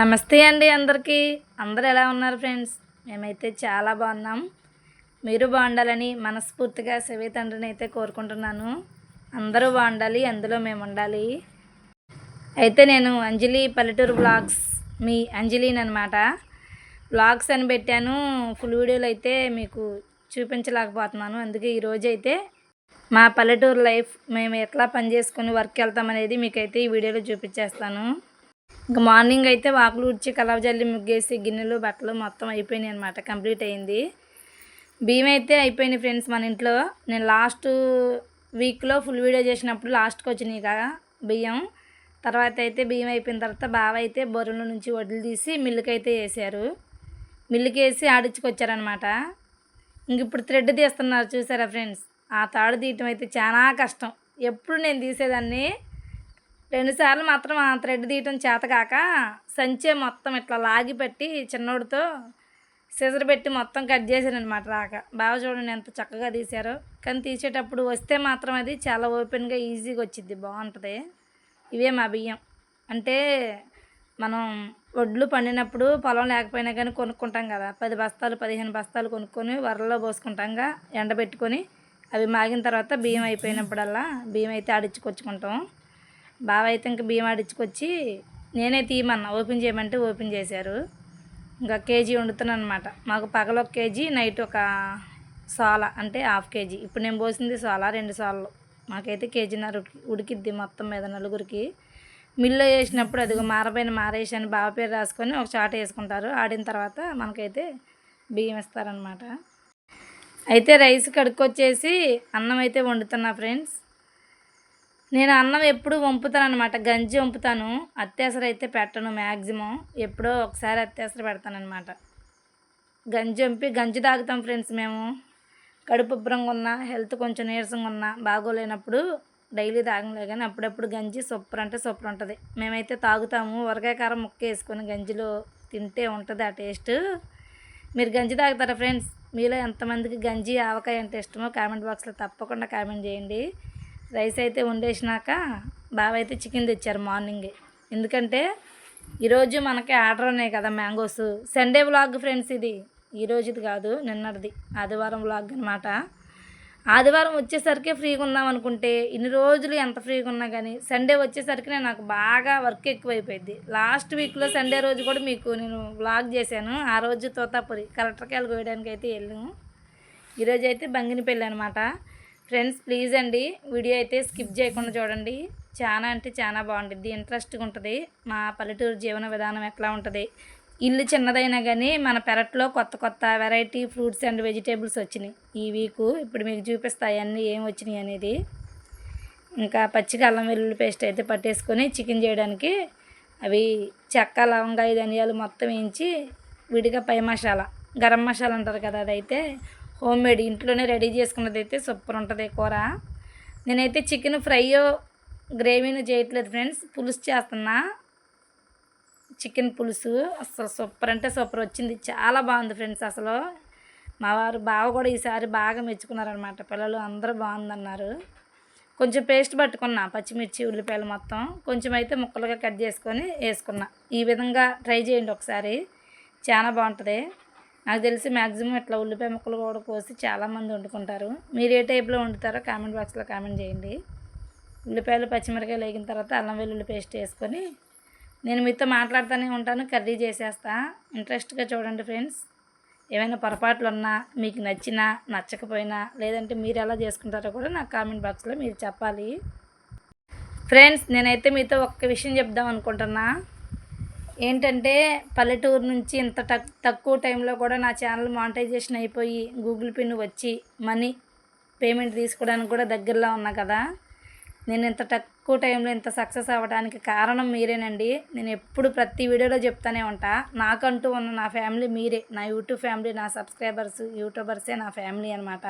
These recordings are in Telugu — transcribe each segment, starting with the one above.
నమస్తే అండి అందరికీ. అందరూ ఎలా ఉన్నారు ఫ్రెండ్స్? మేమైతే చాలా బాగున్నాం. మీరు బాగుండాలని మనస్ఫూర్తిగా శివే తండ్రిని అయితే కోరుకుంటున్నాను. అందరూ బాగుండాలి అందులో మేము ఉండాలి. అయితే నేను అంజలి పల్లెటూరు బ్లాగ్స్ మీ అంజలిని అనమాట బ్లాగ్స్ అని పెట్టాను. ఫుల్ వీడియోలు అయితే మీకు చూపించలేకపోతున్నాను. అందుకే ఈరోజు అయితే మా పల్లెటూరు లైఫ్ మేము ఎట్లా పని చేసుకుని వర్క్ వెళ్తామనేది మీకైతే ఈ వీడియోలో చూపించేస్తాను. ఇంకా మార్నింగ్ అయితే వాకులు ఉడిచి కలవ జల్లి ముగ్గేసి గిన్నెలు బట్టలు మొత్తం అయిపోయినాయి అనమాట కంప్లీట్ అయింది. బియ్యం అయితే అయిపోయినాయి ఫ్రెండ్స్ మన ఇంట్లో. నేను లాస్ట్ వీక్లో ఫుల్ వీడియో చేసినప్పుడు లాస్ట్కి వచ్చినాయి కదా బియ్యం. తర్వాత అయితే బియ్యం అయిపోయిన తర్వాత బావ అయితే బొర్రెల నుంచి వడ్లు తీసి మిల్లుకి అయితే వేసారు. మిల్లుకి వేసి ఆడించుకొచ్చారనమాట ఇంక ఇప్పుడు థ్రెడ్ తీస్తున్నారు చూసారా ఫ్రెండ్స్? ఆ తాడు తీయటం అయితే చాలా కష్టం. ఎప్పుడు నేను తీసేదాన్ని రెండుసార్లు మాత్రం ఆ థ్రెడ్ తీయటం చేతకాక సంచే మొత్తం ఇట్లా లాగి పెట్టి చిన్నోడితో సిజర్ పెట్టి మొత్తం కట్ చేశారనమాట రాక. బాగా చూడండి ఎంత చక్కగా తీశారో. కానీ తీసేటప్పుడు వస్తే మాత్రం అది చాలా ఓపెన్గా ఈజీగా వచ్చింది బాగుంటుంది. ఇవే మా బియ్యం. అంటే మనం వడ్లు పండినప్పుడు పొలం లేకపోయినా కానీ కొనుక్కుంటాం కదా. పది బస్తాలు పదిహేను బస్తాలు కొనుక్కొని వరలో పోసుకుంటాంగా ఎండబెట్టుకొని అవి మాగిన తర్వాత బియ్యం అయిపోయినప్పుడల్లా బియ్యం అయితే ఆడించుకొచ్చుకుంటాం బావ అయితే ఇంకా బియ్యం ఆడించుకొచ్చి నేనే తీయమన్నా. ఓపెన్ చేయమంటే ఓపెన్ చేశారు. ఇంకా కేజీ వండుతున్నాను అనమాట మాకు పగల ఒక కేజీ నైట్ ఒక సోలా అంటే హాఫ్ కేజీ. ఇప్పుడు నేను పోసింది సోలా రెండు సోలలు. మాకైతే కేజీన్నర ఉడికి ఉడికిద్ది మొత్తం మీద నలుగురికి. మిల్లో వేసినప్పుడు అదిగో మారపైన మారేసి అని బావ పేరు రాసుకొని ఒక చాట వేసుకుంటారు. ఆడిన తర్వాత మనకైతే బియ్యం ఇస్తారనమాట అయితే రైస్ కడుక్కొచ్చేసి అన్నం అయితే వండుతున్నా ఫ్రెండ్స్. నేను అన్నం ఎప్పుడు వంపుతాను అనమాట గంజి వంపుతాను. అత్యవసరం అయితే పెట్టను మ్యాక్సిమం ఎప్పుడో ఒకసారి అత్యవసర పెడతానమాట గంజి వంపి గంజి తాగుతాం ఫ్రెండ్స్ మేము. కడుపు ఉబ్బరంగా ఉన్నా హెల్త్ కొంచెం నీరసంగా ఉన్నా బాగోలేనప్పుడు డైలీ తాగలే కానీ అప్పుడప్పుడు గంజి సూపర్ అంటే సూపర్ ఉంటుంది. మేమైతే తాగుతాము. వరకాయ కారం ముక్క వేసుకొని గంజిలో తింటే ఉంటుంది ఆ టేస్ట్. మీరు గంజి తాగుతారా ఫ్రెండ్స్? మీలో ఎంతమందికి గంజి ఆవకాయ అంటే ఇష్టమో కామెంట్ బాక్స్లో తప్పకుండా కామెంట్ చేయండి. రైస్ అయితే వండేసినాక బావ అయితే చికెన్ తెచ్చారు మార్నింగే. ఎందుకంటే ఈరోజు మనకి ఆర్డర్ ఉన్నాయి కదా మ్యాంగోస్. సండే వ్లాగ్ ఫ్రెండ్స్ ఇది. ఈరోజుది కాదు నిన్నటిది. ఆదివారం వ్లాగ్ అనమాట ఆదివారం వచ్చేసరికి ఫ్రీగా ఉందాం అనుకుంటే ఇన్ని రోజులు ఎంత ఫ్రీగా ఉన్నా కానీ సండే వచ్చేసరికి నేను నాకు బాగా వర్క్ ఎక్కువైపోయింది. లాస్ట్ వీక్లో సండే రోజు కూడా మీకు నేను వ్లాగ్ చేశాను. ఆ రోజు తోతాపురి కలెక్టర్కాయలు కోయడానికి అయితే వెళ్ళాము. ఈరోజు అయితే బంగినపల్లి అనమాట ఫ్రెండ్స్ ప్లీజ్ అండి. వీడియో అయితే స్కిప్ చేయకుండా చూడండి. చాలా అంటే చాలా బాగుంటుంది. ఇంట్రెస్ట్గా ఉంటుంది. మా పల్లెటూరు జీవన విధానం ఎట్లా ఉంటుంది? ఇల్లు చిన్నదైనా కానీ మన పెరట్లో కొత్త కొత్త వెరైటీ ఫ్రూట్స్ అండ్ వెజిటేబుల్స్ వచ్చినాయి. ఈ వీకు ఇప్పుడు మీకు చూపిస్తాయి అన్నీ ఏం వచ్చినాయి అనేది. ఇంకా పచ్చిగా అల్లం వెల్లుల్లి పేస్ట్ అయితే పట్టేసుకొని చికెన్ చేయడానికి అవి చెక్క లవంగాయ ధనియాలు మొత్తం వేయించి విడిగా పై మసాలా గరం మసాలా అంటారు కదా అదైతే హోమ్ మేడ్ ఇంట్లోనే రెడీ చేసుకున్నది అయితే సూపర్ ఉంటుంది కూర. నేనైతే చికెన్ ఫ్రైయో గ్రేవీని చేయట్లేదు ఫ్రెండ్స్. పులుసు చేస్తున్నా. చికెన్ పులుసు అసలు సూపర్ అంటే సూపర్ వచ్చింది. చాలా బాగుంది ఫ్రెండ్స్ అసలు. మా వారు బావ కూడా ఈసారి బాగా మెచ్చుకున్నారనమాట పిల్లలు అందరూ బాగుందన్నారు. కొంచెం పేస్ట్ పట్టుకున్నా పచ్చిమిర్చి ఉల్లిపాయలు మొత్తం. కొంచెం అయితే ముక్కలుగా కట్ చేసుకొని వేసుకున్నా. ఈ విధంగా ట్రై చేయండి ఒకసారి. చాలా బాగుంటుంది. నాకు తెలిసి మ్యాక్సిమం ఇట్లా ఉల్లిపాయ ముక్కలు కూడా కోసి చాలామంది వండుకుంటారు. మీరు ఏ టైప్లో వండుతారో కామెంట్ బాక్స్లో కామెంట్ చేయండి. ఉల్లిపాయలు పచ్చిమిరకాయలు వేగిన తర్వాత అల్లం వెల్లుల్లి పేస్ట్ వేసుకొని నేను మీతో మాట్లాడుతూనే ఉంటాను కర్రీ చేసేస్తా. ఇంట్రెస్ట్గా చూడండి ఫ్రెండ్స్ ఏమైనా పొరపాట్లు ఉన్నా మీకు నచ్చినా నచ్చకపోయినా లేదంటే మీరు ఎలా చేసుకుంటారో కూడా నాకు కామెంట్ బాక్స్లో మీరు చెప్పాలి. ఫ్రెండ్స్ నేనైతే మీతో ఒక్క విషయం చెప్దాం అనుకుంటున్నా. ఏంటంటే పల్లెటూరు నుంచి ఇంత తక్కువ టైంలో కూడా నా ఛానల్ మానిటైజేషన్ అయిపోయి గూగుల్ పిన్ వచ్చి మనీ పేమెంట్ తీసుకోవడానికి కూడా దగ్గరలో ఉన్నా కదా. నేను ఇంత తక్కువ టైంలో ఇంత సక్సెస్ అవ్వడానికి కారణం మీరేనండి. నేను ఎప్పుడు ప్రతి వీడియోలో చెప్తానే ఉంటా. నాకంటూ ఉన్న నా ఫ్యామిలీ మీరే. నా యూట్యూబ్ ఫ్యామిలీ నా సబ్స్క్రైబర్స్ యూట్యూబర్సే నా ఫ్యామిలీ అనమాట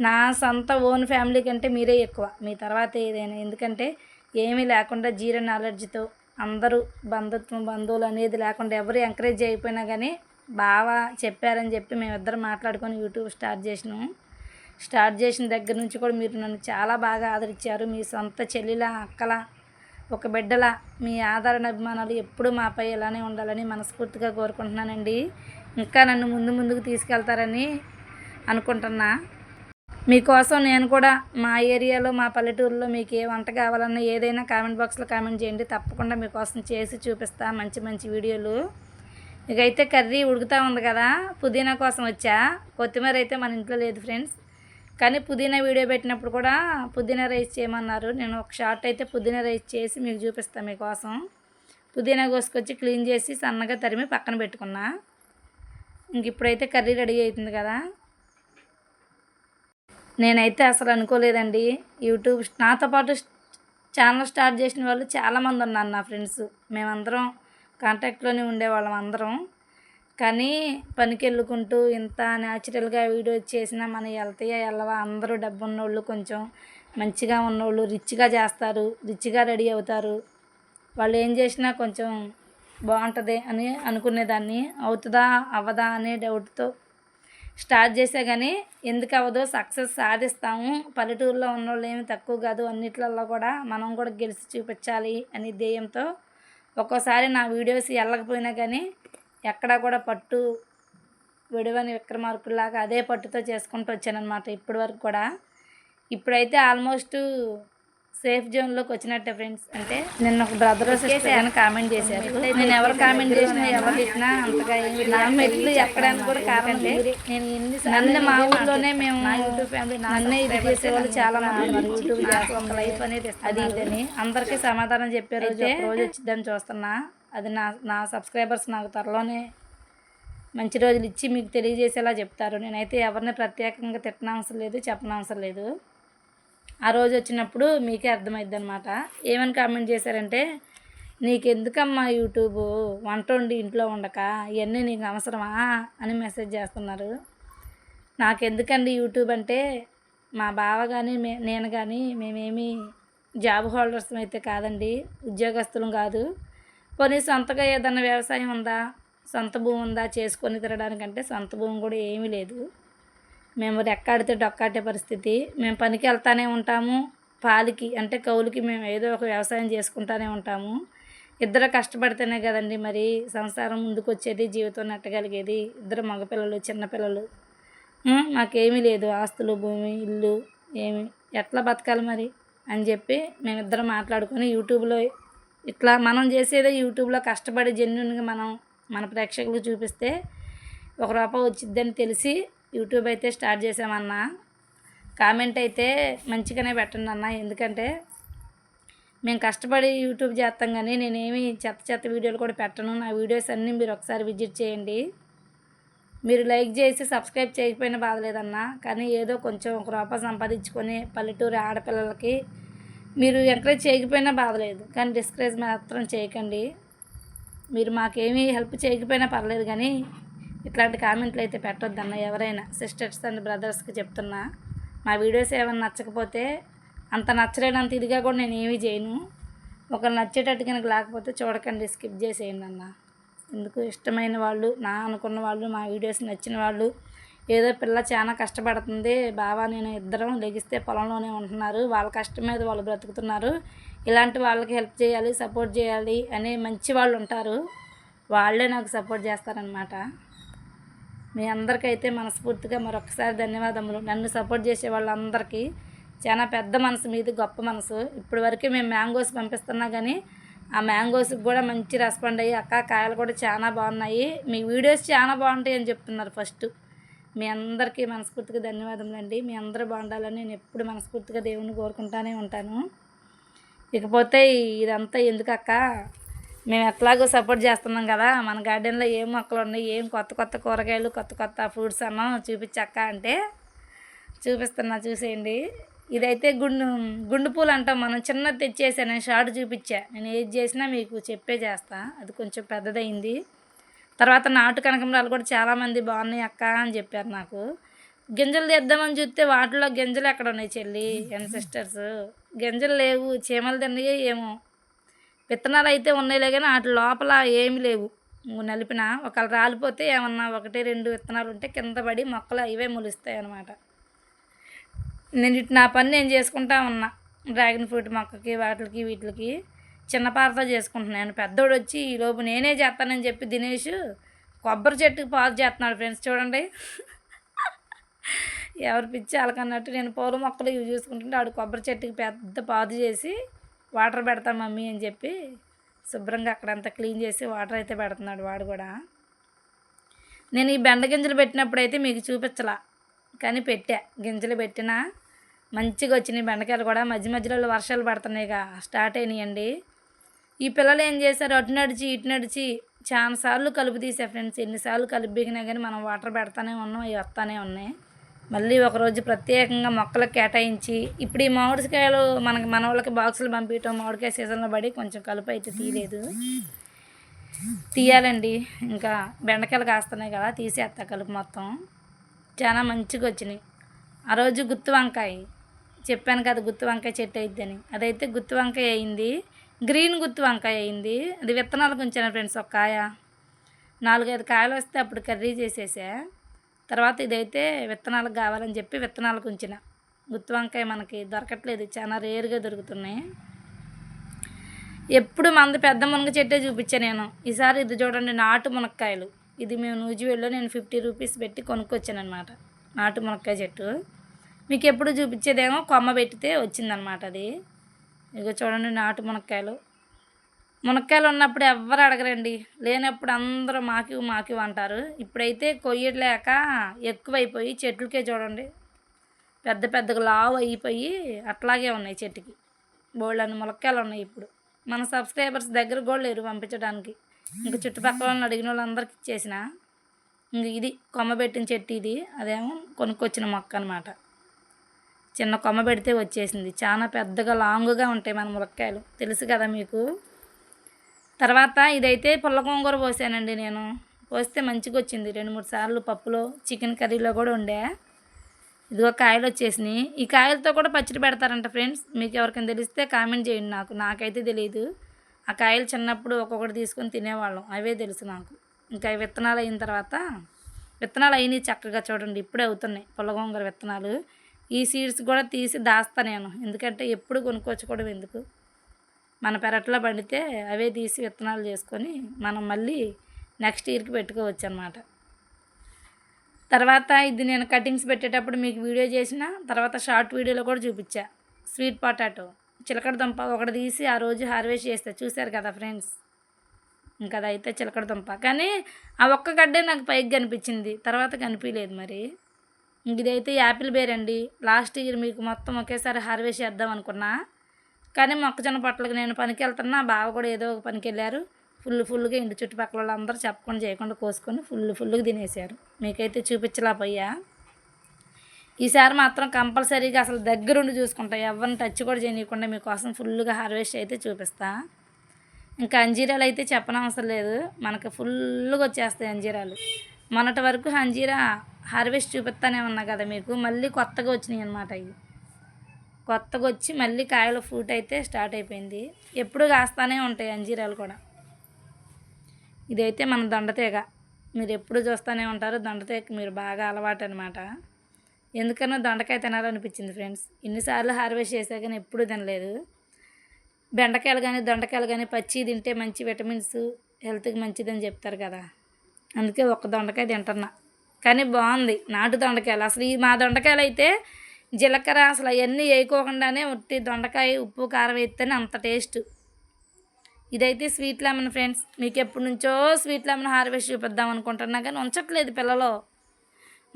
నా సొంత ఓన్ ఫ్యామిలీ కంటే మీరే ఎక్కువ. మీ తర్వాత ఏదైనా ఎందుకంటే ఏమీ లేకుండా జీరో నాలెడ్జ్తో అందరూ బంధుత్వం బంధువులు అనేది లేకుండా ఎవరు ఎంకరేజ్ అయిపోయినా కానీ బాగా చెప్పారని చెప్పి మేమిద్దరం మాట్లాడుకొని యూట్యూబ్ స్టార్ట్ చేసినాము. స్టార్ట్ చేసిన దగ్గర నుంచి కూడా మీరు నన్ను చాలా బాగా ఆదరించారు. మీ సొంత చెల్లిల అక్కల ఒక బిడ్డల మీ ఆదరణ అభిమానాలు ఎప్పుడూ మాపై ఇలానే ఉండాలని మనస్ఫూర్తిగా కోరుకుంటున్నానండి. ఇంకా నన్ను ముందు ముందుకు తీసుకెళ్తారని అనుకుంటున్నా. మీకోసం నేను కూడా మా ఏరియాలో మా పల్లెటూరులో మీకు ఏ వంట కావాలన్నా ఏదైనా కామెంట్ బాక్స్లో కామెంట్ చేయండి. తప్పకుండా మీకోసం చేసి చూపిస్తా మంచి మంచి వీడియోలు. ఇకైతే కర్రీ ఉడుకుతూ ఉంది కదా పుదీనా కోసం వచ్చా? కొత్తిమీర అయితే మన ఇంట్లో లేదు ఫ్రెండ్స్. కానీ పుదీనా వీడియో పెట్టినప్పుడు కూడా పుదీనా రైస్ చేయమన్నారు. నేను ఒక షార్ట్ అయితే పుదీనా రైస్ చేసి మీకు చూపిస్తాను మీకోసం. పుదీనా కోసుకొచ్చి క్లీన్ చేసి సన్నగా తరిమి పక్కన పెట్టుకున్నా. ఇంక ఇప్పుడైతే కర్రీ రెడీ అవుతుంది కదా. నేనైతే అసలు అనుకోలేదండి. యూట్యూబ్ నాతో పాటు ఛానల్ స్టార్ట్ చేసిన వాళ్ళు చాలామంది ఉన్నారు నా ఫ్రెండ్స్. మేమందరం కాంటాక్ట్లోనే ఉండేవాళ్ళం అందరం. కానీ పనికి వెళ్ళుకుంటూ ఇంత న్యాచురల్గా వీడియో చేసినా మన వెళ్తాయా వెళ్ళవా అందరూ డబ్బు ఉన్నోళ్ళు కొంచెం మంచిగా ఉన్నోళ్ళు రిచ్గా చేస్తారు రిచ్గా రెడీ అవుతారు. వాళ్ళు ఏం చేసినా కొంచెం బాగుంటుంది అని అనుకునేదాన్ని. అవుతుందా అవ్వదా అనే డౌట్తో స్టార్ట్ చేసా కానీ ఎందుకు అవ్వదో సక్సెస్ సాధిస్తాము. పల్లెటూరులో ఉన్నోళ్ళు ఏమి తక్కువ కాదు. అన్నిట్లలో కూడా మనం కూడా గెలిచి చూపించాలి అనే ధ్యేయంతో ఒక్కోసారి నా వీడియోస్ వెళ్ళకపోయినా కానీ ఎక్కడా కూడా పట్టు విడవని విక్రమార్కుల్లాగా అదే పట్టుతో చేసుకుంటూ వచ్చానమాట ఇప్పటి వరకు కూడా. ఇప్పుడైతే ఆల్మోస్ట్ సేఫ్ జోన్లోకి వచ్చినట్టే ఫ్రెండ్స్ అంటే నిన్న ఒక బ్రదర్ కామెంట్ చేశారు. నేను ఎవరు కామెంట్ చేసినా ఎవరు తిట్టినా అంతగా నా మెట్లు ఎక్కడానికి కూడా కారణం లేదు. నేను ఎన్ని నన్ను మా ఊళ్ళోనే మేము యూట్యూబ్ ఫ్యామిలీ నన్నే ఇది చేసేవాళ్ళు చాలా మంది. యూట్యూబ్ ఒక లైఫ్ అనేది అది ఇదని అందరికీ సమాధానం చెప్పే రోజు రోజు వచ్చిద్దని చూస్తున్నా. అది నా నా సబ్స్క్రైబర్స్ నాకు త్వరలోనే మంచి రోజులు ఇచ్చి మీకు తెలియజేసేలా చెప్తారు. నేనైతే ఎవరిని ప్రత్యేకంగా తిట్టనవసరం లేదు చెప్పనవసరం లేదు. ఆ రోజు వచ్చినప్పుడు మీకే అర్థమైద్ది అనమాట ఏమని కామెంట్ చేశారంటే నీకు ఎందుకమ్మా యూట్యూబ్? వంట వండి ఇంట్లో ఉండక ఇవన్నీ నీకు అవసరమా? అని మెసేజ్ చేస్తున్నారు. నాకెందుకండి యూట్యూబ్ అంటే మా బావ కానీ మే నేను కానీ మేమేమి జాబ్ హోల్డర్స్ అయితే కాదండి ఉద్యోగస్తులం కాదు. పోనీ సొంతగా ఏదన్నా వ్యవసాయం ఉందా? సొంత భూమి ఉందా చేసుకొని తినడానికంటే సొంత భూమి కూడా ఏమీ లేదు. మేము రెక్కాడితే డొక్కాటే పరిస్థితి. మేము పనికి వెళ్తానే ఉంటాము. పాలికి అంటే కౌలుకి మేము ఏదో ఒక వ్యవసాయం చేసుకుంటానే ఉంటాము. ఇద్దరు కష్టపడితేనే కదండి మరి సంసారం ముందుకు వచ్చేది జీవితం నెట్టగలిగేది. ఇద్దరు మగపిల్లలు చిన్నపిల్లలు. మాకేమీ లేదు. ఆస్తులు భూమి ఇల్లు ఏమి. ఎట్లా బతకాలి మరి? అని చెప్పి మేమిద్దరం మాట్లాడుకొని యూట్యూబ్లో ఇట్లా మనం చేసేదే యూట్యూబ్లో కష్టపడి జెన్యున్గా మనం మన ప్రేక్షకులకు చూపిస్తే ఒక రూపాయి వచ్చిద్దని తెలిసి యూట్యూబ్ అయితే స్టార్ట్ చేసామన్నా. కామెంట్ అయితే మంచిగానే పెట్టండి అన్న. ఎందుకంటే మేము కష్టపడి యూట్యూబ్ చేస్తాం కానీ నేనేమి చెత్త చెత్త వీడియోలు కూడా పెట్టను. నా వీడియోస్ అన్నీ మీరు ఒకసారి విజిట్ చేయండి. మీరు లైక్ చేసి సబ్స్క్రైబ్ చేయకపోయినా బాధలేదన్నా. కానీ ఏదో కొంచెం ఒక రూపాయి సంపాదించుకొని పల్లెటూరు ఆడపిల్లలకి మీరు ఎంకరేజ్ చేయకపోయినా బాధలేదు. కానీ డిస్కరేజ్ మాత్రం చేయకండి. మీరు మాకేమీ హెల్ప్ చేయకపోయినా పర్లేదు కానీ ఇట్లాంటి కామెంట్లు అయితే పెట్టొద్దన్న. ఎవరైనా సిస్టర్స్ అండ్ బ్రదర్స్కి చెప్తున్నా మా వీడియోస్ ఏమైనా నచ్చకపోతే అంత నచ్చలేనంత ఇదిగా కూడా నేను ఏమీ చేయను. ఒకరు నచ్చేటట్టు కనుక లేకపోతే చూడకండి స్కిప్ చేసేయండి అన్న. ఎందుకు? ఇష్టమైన వాళ్ళు నా అనుకున్న వాళ్ళు మా వీడియోస్ నచ్చిన వాళ్ళు. ఏదో పిల్ల చాలా కష్టపడుతుంది. బావా నేను ఇద్దరం లెగిస్తే పొలంలోనే ఉంటున్నారు. వాళ్ళ కష్టం మీద వాళ్ళు బ్రతుకుతున్నారు. ఇలాంటి వాళ్ళకి హెల్ప్ చేయాలి సపోర్ట్ చేయాలి అనే మంచి వాళ్ళు ఉంటారు. వాళ్ళే నాకు సపోర్ట్ చేస్తారనమాట మీ అందరికైతే మనస్ఫూర్తిగా మరొకసారి ధన్యవాదములు. నన్ను సపోర్ట్ చేసే వాళ్ళందరికీ చాలా పెద్ద మనసు మీది గొప్ప మనసు. ఇప్పటి వరకు మేము మ్యాంగోస్ పంపిస్తున్నా కానీ ఆ మ్యాంగోస్కి కూడా మంచి రెస్పాండ్ అయ్యి అక్క కాయలు కూడా చాలా బాగున్నాయి. మీ వీడియోస్ చాలా బాగుంటాయి అని చెప్తున్నారు ఫస్ట్. మీ అందరికీ మనస్ఫూర్తిగా ధన్యవాదములు అండి మీ అందరూ బాగుండాలని నేను ఎప్పుడు మనస్ఫూర్తిగా దేవుని కోరుకుంటానే ఉంటాను. ఇకపోతే ఇదంతా ఎందుకక్క? మేము ఎట్లాగో సపోర్ట్ చేస్తున్నాం కదా మన గార్డెన్లో ఏం మొక్కలు ఉన్నాయి ఏం కొత్త కొత్త కూరగాయలు కొత్త కొత్త ఫ్రూట్స్ అన్నాం చూపించక్క అంటే చూపిస్తున్నా చూసేయండి. ఇదైతే గుండు గుండు పూలు అంటాం మనం చిన్నది తెచ్చేసా నేను షార్ట్ చూపించా. నేను ఏది చేసినా మీకు చెప్పే చేస్తా అది కొంచెం పెద్దదైంది. తర్వాత నాటు కనకంబరాలు కూడా చాలామంది బాగున్నాయి అక్క అని చెప్పారు నాకు. గింజలు తెద్దామని చూస్తే వాటిలో గింజలు ఎక్కడ ఉన్నాయి చెల్లి ఎన్ సిస్టర్స్ గింజలు లేవు చీమలు తిన్నాయో ఏమో. విత్తనాలు అయితే ఉన్నాయిలే కానీ వాటి లోపల ఏమి లేవు. నువ్వు నలిపిన ఒకవేళ రాలిపోతే ఏమన్నా ఒకటి రెండు విత్తనాలు ఉంటే కింద పడి మొక్కలు ఇవే మొలుస్తాయి అన్నమాట. నేను ఇటు నా పని నేను చేసుకుంటా ఉన్నా. డ్రాగన్ ఫ్రూట్ మొక్కకి వాటికి వీటికి చిన్న పారతో చేసుకుంటున్నాను పెద్దోడు వచ్చి ఈ లోపు నేనే చేస్తానని చెప్పి దినేష్ కొబ్బరి చెట్టుకి పాదు చేస్తున్నాడు ఫ్రెండ్స్ చూడండి. ఎవరు పిచ్చి అలకన్నట్టు నేను పూల మొక్కలు ఇవి చూసుకుంటుంటే ఆడు కొబ్బరి చెట్టుకి పెద్ద పాదు చేసి వాటర్ పెడతాం మమ్మీ అని చెప్పి శుభ్రంగా అక్కడంతా క్లీన్ చేసి వాటర్ అయితే పెడుతున్నాడు వాడు కూడా. నేను ఈ బెండ గింజలు పెట్టినప్పుడు అయితే మీకు చూపించలా కానీ పెట్టా. గింజలు పెట్టినా మంచిగా వచ్చినాయి బెండకాయలు కూడా. మధ్య మధ్యలో వర్షాలు పడుతున్నాయిగా స్టార్ట్ అయినాయండి. ఈ పిల్లలు ఏం చేశారు? అటు నడిచి ఇటు నడిచి చాలాసార్లు కలుపు తీసే ఫ్రెండ్స్. ఎన్నిసార్లు కలుపు బిగినా కానీ మనం వాటర్ పెడతానే ఉన్నాం అవి వస్తానే ఉన్నాయి. మళ్ళీ ఒకరోజు ప్రత్యేకంగా మొక్కలకు కేటాయించి ఇప్పుడు ఈ మామిడికాయలు మనకి మన వాళ్ళకి బాక్సులు పంపించడం మామిడికాయ సీజన్లో పడి కొంచెం కలుపు అయితే తీయలేదు. తీయాలండి. ఇంకా బెండకాయలు కాస్తున్నాయి కదా తీసేస్తా కలుపు మొత్తం. చాలా మంచిగా వచ్చినాయి. ఆ రోజు గుత్తి వంకాయ. చెప్పాను కదా గుత్తి వంకాయ చెట్టు అయిద్దని. అదైతే గుత్తి వంకాయ అయింది. గ్రీన్ గుత్తి వంకాయ అయింది. అది విత్తనాలకు ఉంచాను ఫ్రెండ్స్ ఒక కాయ. నాలుగైదు కాయలు వస్తే అప్పుడు కర్రీ చేసేసా. తర్వాత ఇదైతే విత్తనాలకు కావాలని చెప్పి విత్తనాలకు ఉంచిన. గుత్తి వంకాయ మనకి దొరకట్లేదు. చాలా రేరుగా దొరుకుతున్నాయి. ఎప్పుడు మంది పెద్ద మునగ చెట్టే చూపించా నేను. ఈసారి ఇది చూడండి నాటు మునక్కాయలు. ఇది మేము నూజివేడులో నేను ఫిఫ్టీ రూపీస్ పెట్టి కొనుక్కొచ్చానమాట నాటు మునక్కాయ చెట్టు. మీకు ఎప్పుడు చూపించేదేమో కొమ్మ పెట్టితే వచ్చిందనమాట అది. ఇక చూడండి నాటు మునక్కాయలు. మునక్కాయలు ఉన్నప్పుడు ఎవ్వరు అడగరండి. లేనప్పుడు అందరూ మాకి మాకి అంటారు. ఇప్పుడైతే కొయ్యలేక ఎక్కువైపోయి చెట్లకే చూడండి. పెద్ద పెద్దగా లావు అయిపోయి అట్లాగే ఉన్నాయి చెట్టుకి. బోళ్ళని అని ములక్కాయలు ఉన్నాయి ఇప్పుడు. మన సబ్స్క్రైబర్స్ దగ్గర కూడా లేరు పంపించడానికి. ఇంక చుట్టుపక్కల అడిగిన వాళ్ళందరికీ ఇచ్చేసిన. ఇంక ఇది కొమ్మ పెట్టిన చెట్టు ఇది. అదేమో కొనుక్కొచ్చిన మొక్క అనమాట చిన్న కొమ్మ పెడితే వచ్చేసింది. చాలా పెద్దగా లాంగ్గా ఉంటాయి మన ములక్కాయలు తెలుసు కదా మీకు? తర్వాత ఇదైతే పుల్ల గోంగూర పోసానండి నేను. పోస్తే మంచిగా వచ్చింది రెండు మూడు సార్లు పప్పులో చికెన్ కర్రీలో కూడా ఉండే ఇదిగో కాయలు వచ్చేసినాయి. ఈ కాయలతో కూడా పచ్చడి పెడతారంట ఫ్రెండ్స్. మీకు ఎవరికైనా తెలిస్తే కామెంట్ చేయండి నాకు. నాకైతే తెలియదు ఆ కాయలు చిన్నప్పుడు ఒక్కొక్కటి తీసుకొని తినేవాళ్ళం. అవే తెలుసు నాకు. ఇంకా విత్తనాలు అయిన తర్వాత విత్తనాలు అయినాయి చక్కగా చూడండి. ఇప్పుడే అవుతున్నాయి పుల్లగొంగర విత్తనాలు. ఈ సీడ్స్ కూడా తీసి దాస్తా నేను. ఎందుకంటే ఎప్పుడు కూడా ఎందుకు? మన పెరట్లో పండితే అవే తీసి విత్తనాలు చేసుకొని మనం మళ్ళీ నెక్స్ట్ ఇయర్కి పెట్టుకోవచ్చు అనమాట తర్వాత ఇది నేను కటింగ్స్ పెట్టేటప్పుడు మీకు వీడియో చేసిన తర్వాత షార్ట్ వీడియోలో కూడా చూపించా. Sweet potato. చిలకడ దుంప ఒకటి తీసి ఆ రోజు హార్వెస్ట్ చేస్తా. చూశారు కదా ఫ్రెండ్స్? ఇంకా అదైతే చిలకడ దుంప. కానీ ఆ ఒక్క గడ్డే నాకు పైకి కనిపించింది. తర్వాత కనిపించలేదు మరి. ఇంక ఇదైతే యాపిల్ బేర్ అండి. లాస్ట్ ఇయర్ మీకు మొత్తం ఒకేసారి హార్వెస్ట్ చేద్దాం అనుకున్నా. కానీ మొక్కజొన్న పొట్టలకు నేను పనికి వెళ్తున్నా బావ కూడా ఏదో ఒక పనికి వెళ్ళారు ఫుల్ ఫుల్గా ఇంటి చుట్టుపక్కల వాళ్ళందరూ చెప్పకుండా చేయకుండా కోసుకొని ఫుల్ ఫుల్గా తినేసారు మీకైతే చూపించలేకపోయా ఈసారి మాత్రం కంపల్సరీగా అసలు దగ్గరుండి చూసుకుంటా. ఎవరిని టచ్ కూడా చేయకుండా మీకోసం ఫుల్గా హార్వెస్ట్ అయితే చూపిస్తా. ఇంకా అంజీరాలు అయితే చెప్పనవసరం లేదు. మనకు ఫుల్గా వచ్చేస్తాయి అంజీరాలు. మొన్నటి వరకు అంజీరా హార్వెస్ట్ చూపిస్తానే ఉన్నా కదా మీకు. మళ్ళీ కొత్తగా వచ్చినాయి అనమాట ఇవి కొత్తగా వచ్చి మళ్ళీ కాయల ఫ్రూట్ అయితే స్టార్ట్ అయిపోయింది. ఎప్పుడు కాస్తానే ఉంటాయి అంజీరాలు కూడా. ఇదైతే మన దొండతీగ. మీరు ఎప్పుడు చూస్తూనే ఉంటారు. దొండతీగ మీరు బాగా అలవాటు అనమాట ఎందుకనో దొండకాయ తినాలనిపించింది ఫ్రెండ్స్. ఇన్నిసార్లు హార్వెస్ట్ చేసా కానీ ఎప్పుడూ తినలేదు. బెండకాయలు కానీ దొండకాయలు కానీ పచ్చి తింటే మంచి విటమిన్స్ హెల్త్కి మంచిదని చెప్తారు కదా. అందుకే ఒక్క దొండకాయ తింటున్నా. కానీ బాగుంది. నాటు దొండకాయలు. అసలు ఈ మా దొండకాయలు అయితే జీలకర్ర అసలు అవన్నీ వేయకోకుండానే ఉట్టి దొండకాయ ఉప్పు కారం వేస్తేనే అంత టేస్ట్. ఇదైతే స్వీట్ లెమన్ ఫ్రెండ్స్. మీకు ఎప్పటి నుంచో స్వీట్ లెమన్ హార్వెస్ట్ చూపిద్దాం అనుకుంటున్నా కానీ ఉంచట్లేదు పిల్లలు.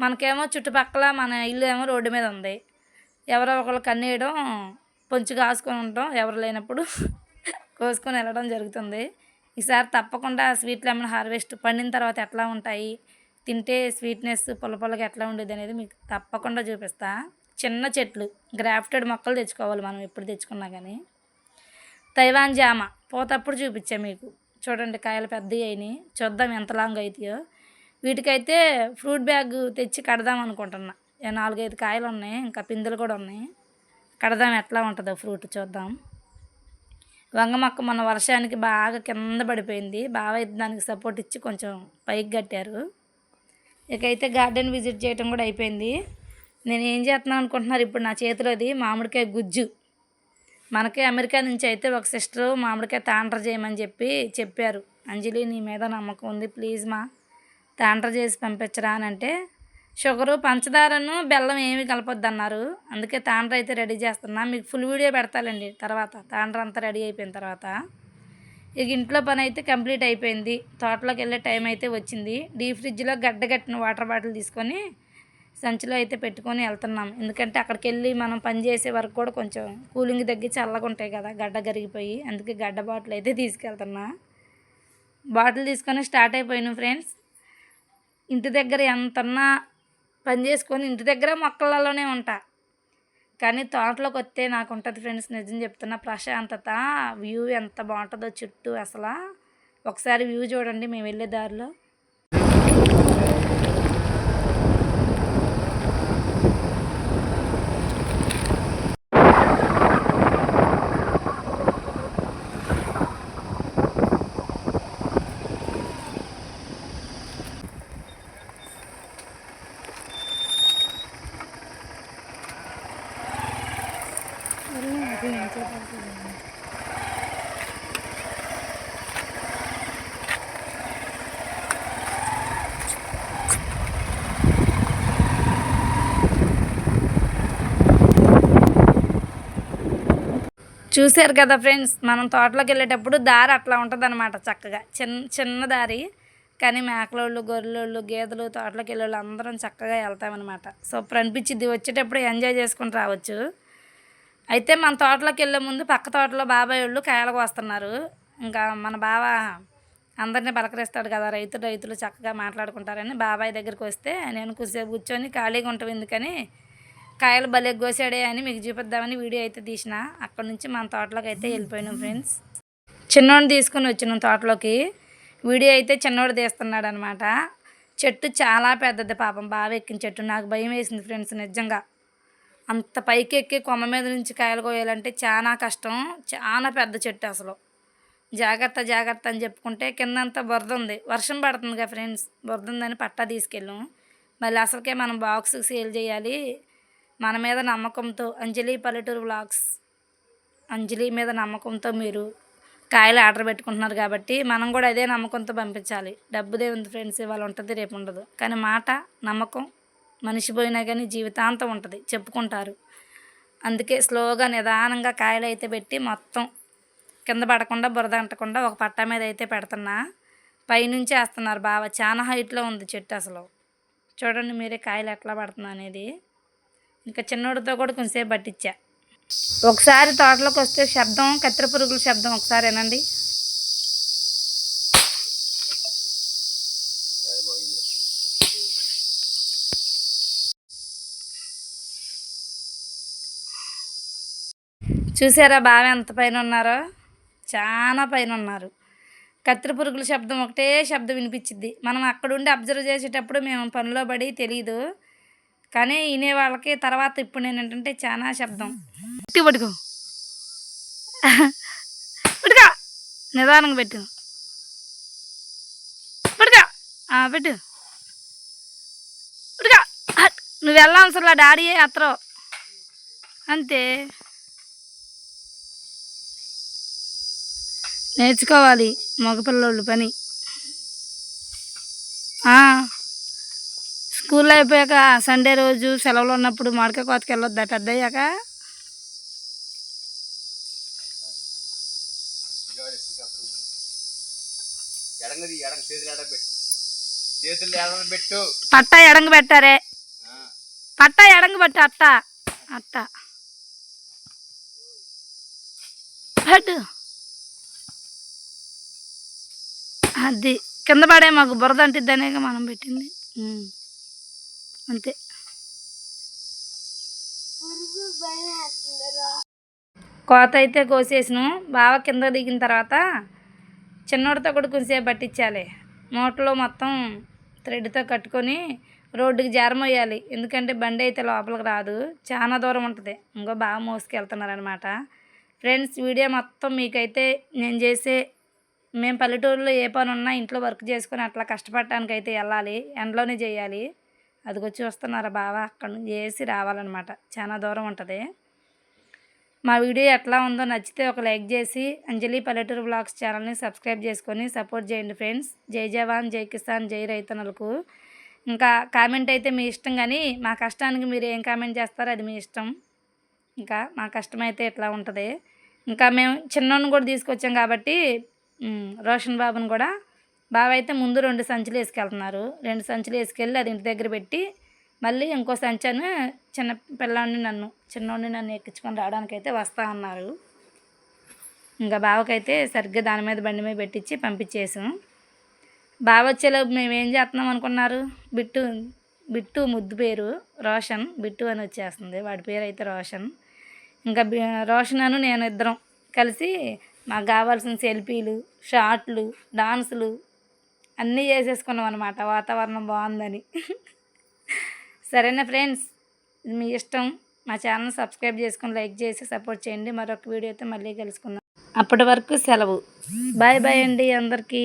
మనకేమో చుట్టుపక్కల మన ఇల్లు ఏమో రోడ్డు మీద ఉంది. ఎవరో ఒకళ్ళు కన్నేయడం పొంచి కాసుకొని ఉంటాం ఎవరు లేనప్పుడు కోసుకొని వెళ్ళడం జరుగుతుంది. ఈసారి తప్పకుండా స్వీట్ లెమన్ హార్వెస్ట్ పండిన తర్వాత ఎట్లా ఉంటాయి తింటే స్వీట్నెస్ పొల పొలకి ఎట్లా ఉండేది అనేది మీకు తప్పకుండా చూపిస్తా. చిన్న చెట్లు గ్రాఫ్టెడ్ మొక్కలు తెచ్చుకోవాలి మనం ఎప్పుడు తెచ్చుకున్నా కానీ. తైవాన్ జామ పోతప్పుడు చూపించా మీకు. చూడండి కాయలు పెద్దవి అయినాయి. చూద్దాం ఎంత లాంగ్ అవుతాయో వీటికైతే ఫ్రూట్ బ్యాగ్ తెచ్చి కడదాం అనుకుంటున్నా. నాలుగైదు కాయలు ఉన్నాయి ఇంకా పిందులు కూడా ఉన్నాయి. కడదాం ఎట్లా ఉంటుందో ఫ్రూట్ చూద్దాం. వంగ మొక్క మొన్న వర్షానికి బాగా కింద పడిపోయింది. బాగా అయితే దానికి సపోర్ట్ ఇచ్చి కొంచెం పైకి కట్టారు. ఇకైతే గార్డెన్ విజిట్ చేయడం కూడా అయిపోయింది. నేను ఏం చేస్తున్నాను అనుకుంటున్నారు? ఇప్పుడు నా చేతిలోది మామిడికాయ గుజ్జు. మనకి అమెరికా నుంచి అయితే ఒక సిస్టర్ మామిడికాయ తాండ్ర చేయమని చెప్పి చెప్పారు. అంజలి నీ మీద నమ్మకం ఉంది. ప్లీజ్ మా తాండ్ర చేసి పంపించరా అని అంటే షుగరు పంచదారను బెల్లం ఏమి కలపొద్దు అన్నారు అందుకే తాండ్ర అయితే రెడీ చేస్తున్నా. మీకు ఫుల్ వీడియో పెడతాలండి తర్వాత. తాండ్ర అంతా రెడీ అయిపోయిన తర్వాత. ఇక ఇంట్లో పని అయితే కంప్లీట్ అయిపోయింది. తోటలోకి వెళ్ళే టైం అయితే వచ్చింది. డీ ఫ్రిడ్జ్లో గడ్డ కట్టిన వాటర్ బాటిల్ తీసుకొని సంచిలో అయితే పెట్టుకొని వెళ్తున్నాం. ఎందుకంటే అక్కడికి వెళ్ళి మనం పని చేసే వరకు కూడా కొంచెం కూలింగ్ తగ్గి చల్లగా ఉంటాయి కదా గడ్డ కరిగిపోయి. అందుకే గడ్డ బాటిల్ అయితే తీసుకెళ్తున్నా. బాటిల్ తీసుకొని స్టార్ట్ అయిపోయాను ఫ్రెండ్స్. ఇంటి దగ్గర ఎంతన్నా పని చేసుకొని ఇంటి దగ్గర మొక్కలలోనే ఉంటా. కానీ తోటలోకి వస్తే నాకు ఉంటుంది ఫ్రెండ్స్ నిజం చెప్తున్నా ప్రశాంతత. వ్యూ ఎంత బాగుంటుందో చుట్టూ అసలు. ఒకసారి వ్యూ చూడండి మేము వెళ్ళే దారిలో. చూశారు కదా ఫ్రెండ్స్ మనం తోటలోకి వెళ్ళేటప్పుడు దారి అట్లా ఉంటుంది అనమాట చక్కగా. చిన్న చిన్న దారి కానీ మేకలోళ్ళు గొర్రెలోళ్ళు గేదెలు తోటలోకి వెళ్ళేవాళ్ళు అందరం చక్కగా వెళ్తామన్నమాట. సూపర్ అనిపించింది వచ్చేటప్పుడు ఎంజాయ్ చేసుకుని రావచ్చు. అయితే మన తోటలోకి వెళ్ళే ముందు పక్క తోటలో బాబాయ్ వాళ్ళు కాయలకు వస్తున్నారు. ఇంకా మన బావ అందరినీ పలకరిస్తాడు కదా రైతులు రైతులు చక్కగా మాట్లాడుకుంటారని బాబాయ్ దగ్గరికి వస్తే నేను కొద్దిసేపు కూర్చొని ఖాళీగా ఉంటాం ఎందుకని కాయలు భలే కోసాడే అని మీకు చూపిద్దామని వీడియో అయితే తీసిన. అక్కడ నుంచి మన తోటలోకి అయితే వెళ్ళిపోయినాం ఫ్రెండ్స్. చిన్నోడిని తీసుకొని వచ్చినాం తోటలోకి. వీడియో అయితే చిన్నోడు తీస్తున్నాడు అనమాట చెట్టు చాలా పెద్దది పాపం బాగా ఎక్కిన చెట్టు. నాకు భయం వేసింది ఫ్రెండ్స్ నిజంగా. అంత పైకి ఎక్కి కొమ్మ మీద నుంచి కాయలు కోయాలంటే చాలా కష్టం. చాలా పెద్ద చెట్టు అసలు. జాగ్రత్త జాగ్రత్త అని చెప్పుకుంటే కిందంతా బురద ఉంది. వర్షం పడుతుందిగా ఫ్రెండ్స్. బురద ఉందని పట్టా తీసుకెళ్ళాం. మళ్ళీ అసలుకే మనం బాక్స్ సేల్ చేయాలి. మన మీద నమ్మకంతో అంజలి పల్లెటూరు వ్లాగ్స్ అంజలి మీద నమ్మకంతో మీరు కాయలు ఆర్డర్ పెట్టుకుంటున్నారు కాబట్టి మనం కూడా అదే నమ్మకంతో పంపించాలి. డబ్బుదే ఉంది ఫ్రెండ్స్ ఇవాళ ఉంటుంది రేపు ఉండదు. కానీ మాట నమ్మకం మనిషి పోయినా కానీ జీవితాంతం ఉంటుంది చెప్పుకుంటారు. అందుకే స్లోగా నిదానంగా కాయలు అయితే పెట్టి మొత్తం కింద పడకుండా బురద అంటకుండా ఒక పట్టా మీద అయితే పెడుతున్నా. పైనుంచి వేస్తున్నారు బాగా చాలా హైట్లో ఉంది చెట్టు అసలు. చూడండి మీరే కాయలు ఎట్లా పడుతుంది అనేది ఇంకా చిన్నోడితో కూడా కొంచెంసేపు పట్టించా. ఒకసారి తోటలోకి వస్తే శబ్దం కత్తెర పురుగుల శబ్దం ఒకసారి వినండి చూసారా బాగా ఎంత పైన ఉన్నారో? చాలా పైన ఉన్నారు. కత్తిరి పురుగుల శబ్దం ఒకటే శబ్దం వినిపించింది మనం అక్కడుండి అబ్జర్వ్ చేసేటప్పుడు మేము పనిలో పడి తెలియదు కానీ వినే వాళ్ళకి తర్వాత ఇప్పుడు నేను ఏంటంటే చాలా శబ్దం. పెట్టి పట్టుకో. పట్టుకో. నిదానంగా పెట్టు. పట్టుకో. పెట్టు. పట్టుకో. నువ్వు నువ్వు వెళ్ళాల్సిన డాడీ అత్తరు. అంతే. నేర్చుకోవాలి మగపిల్లోళ్ళు పని. ఆ. స్కూల్ అయిపోయాక సండే రోజు సెలవులు ఉన్నప్పుడు మామిడికాయ కోతకి వెళ్ళొద్దా? పెద్ద అయ్యాక పెట్టు. ఎడగ పెట్టు. పట్ట ఎడంగ పెట్టారే. పట్ట ఎడంగ పెట్టు అట్ట. అట్ట. అది కింద పడే మాకు బురద అంటిద్దనేగా మనం పెట్టింది. అంతే. కోత అయితే కోసేసిన. బాగా కింద దిగిన తర్వాత చిన్నోడితో కూడా కొంచెంసేపు పట్టించాలి. మూటలో మొత్తం థ్రెడ్తో కట్టుకొని రోడ్డుకి జారమోయాలి. ఎందుకంటే బండి అయితే లోపలికి రాదు. చాలా దూరం ఉంటుంది. ఇంకో బాగా మోసుకెళ్తున్నారనమాట ఫ్రెండ్స్ వీడియో మొత్తం మీకైతే నేను చేసే మేము పల్లెటూరులో ఏ పని ఉన్నా ఇంట్లో వర్క్ చేసుకొని అట్లా కష్టపడటానికి అయితే వెళ్ళాలి. ఎండలోనే చేయాలి. అదిగో చూస్తున్నారా బావా అక్కడ నుంచి వేసి రావాలన్నమాట. చాలా దూరం ఉంటుంది. మా వీడియో ఎట్లా ఉందో నచ్చితే ఒక లైక్ చేసి అంజలి పల్లెటూరు బ్లాగ్స్ ఛానల్ని సబ్స్క్రైబ్ చేసుకొని సపోర్ట్ చేయండి ఫ్రెండ్స్. జై జవాన్ జై కిసాన్ జై రైతన్నలకు. ఇంకా కామెంట్ అయితే మీ ఇష్టం కానీ మా కష్టానికి మీరు ఏం కామెంట్ చేస్తారో అది మీ ఇష్టం. ఇంకా మా కష్టం అయితే ఇట్లా ఉంటుంది. ఇంకా మేము చిన్నోడిని కూడా తీసుకొచ్చాం కాబట్టి రోషన్ బాబుని కూడా బావ అయితే ముందు రెండు సంచులు వేసుకెళ్తున్నారు. రెండు సంచులు వేసుకెళ్ళి అది ఇంటి దగ్గర పెట్టి మళ్ళీ ఇంకో సంచాను చిన్న పిల్లాడిని నన్ను చిన్నోడిని నన్ను ఎక్కించుకొని రావడానికి అయితే వస్తా అన్నారు. ఇంకా బావకైతే సరిగ్గా దాని మీద బండి మీద పెట్టించి పంపించేసాం. బావ వచ్చేలోపు మేము ఏం చేస్తున్నాం అనుకున్నారు? బిట్టు బిట్టు ముద్దు పేరు రోషన్ బిట్టు అని వచ్చేస్తుంది. వాడి పేరు అయితే రోషన్. ఇంకా రోషన్ అను నేను ఇద్దరం కలిసి మాకు కావాల్సిన సెల్ఫీలు షార్ట్లు డాన్సులు అన్నీ చేసేసుకున్నాం అనమాట వాతావరణం బాగుందని. సరేనా ఫ్రెండ్స్? ఇది మీ ఇష్టం మా ఛానల్ సబ్స్క్రైబ్ చేసుకొని లైక్ చేసి సపోర్ట్ చేయండి. మరొక వీడియోతో మళ్ళీ కలుసుకుందాం. అప్పటి వరకు సెలవు. బాయ్ బాయ్ అండి అందరికీ.